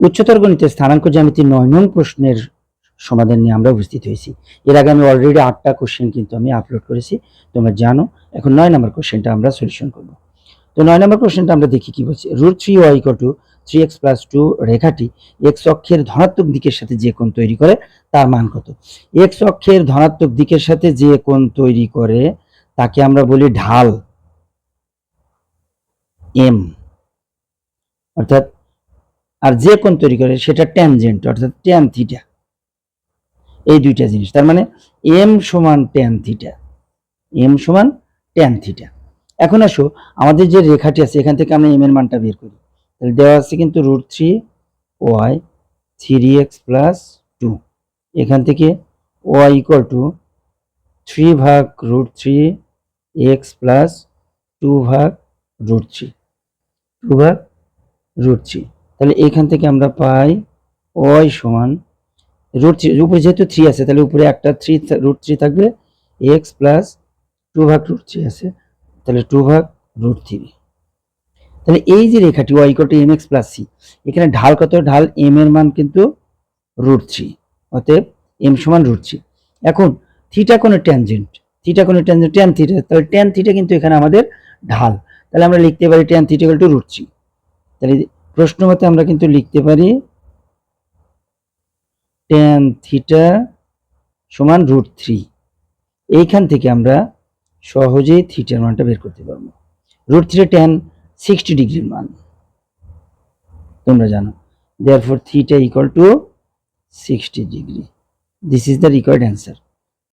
উচ্চতর গণিতের স্থানাঙ্ক জ্যামিতির নয় নং প্রশ্নের সমাধান নিয়ে আমরা উপস্থিত হয়েছি। এর আগে আমি অলরেডি আটটা কোশ্চেন কিন্তু আমি আপলোড করেছি, তোমরা জানো। এখন নয় নম্বর কোশ্চেনটা আমরা সলিউশন করব। তো নয় নম্বর কোশ্চেনটা আমরা দেখি কি বলছে? Root three Y two three X plus two রেখাটি এক্স অক্ষের ধনাত্মক দিকের সাথে যে কোণ তৈরি করে, তার মান কত? এক্স অক্ষের ধনাত্মক দিকের সাথে যে কোণ তৈরি করে, তাকে আমরা বলি ঢাল। এম অর্থাৎ আর যে কোণ তৈরি করে সেটা ট্যানজেন্ট অর্থাৎ ট্যান থিটা এই দুইটা জিনিস, তার মানে এম সমান ট্যান থিটা এম সমান ট্যান থিটা এখন আসো, আমাদের যে রেখাটি আছে, এখান থেকে আমরা এম এর মানটা বের করি। তাহলে দেওয়া আছে কিন্তু root three Y three X plus two এখান থেকে ওয়াই ইকুয়াল টু থ্রি ভাগ root three X plus two ভাগ রুট থ্রি টু ভাগ রুট থ্রি তাহলে এখান থেকে আমরা পাই ওয়াই সমান রুট থ্রি উপরে যেহেতু থ্রি আছে, তাহলে উপরে একটা থ্রি রুট থ্রি থাকবে এক্স প্লাস টু ভাগ রুট থ্রি আছে, তাহলে টু ভাগ রুট থ্রি তাহলে এই যে রেখাটি Y to M X plus C এখানে ঢাল কত? ঢাল এম এর মান কিন্তু রুট থ্রি অতএব এম সমান রুট থ্রি এখন থিটা কোনো ট্যানজেন্ট থিটা কোনো ট্যানজেন্ট ট্যান থিটা তাহলে ট্যান থিটা কিন্তু এখানে আমাদের ঢাল। তাহলে আমরা লিখতে পারি tan theta to root three তাহলে প্রশ্ন মতে আমরা কিন্তু লিখতে পারি ট্যান থিটা সমান রুট থ্রি এইখান থেকে আমরা সহজেই থিটার মানটা বের করতে পারব। রুট থ্রি ট্যান সিক্সটি ডিগ্রির মান। তোমরা জানো। Therefore theta equal to sixty degree this is the required answer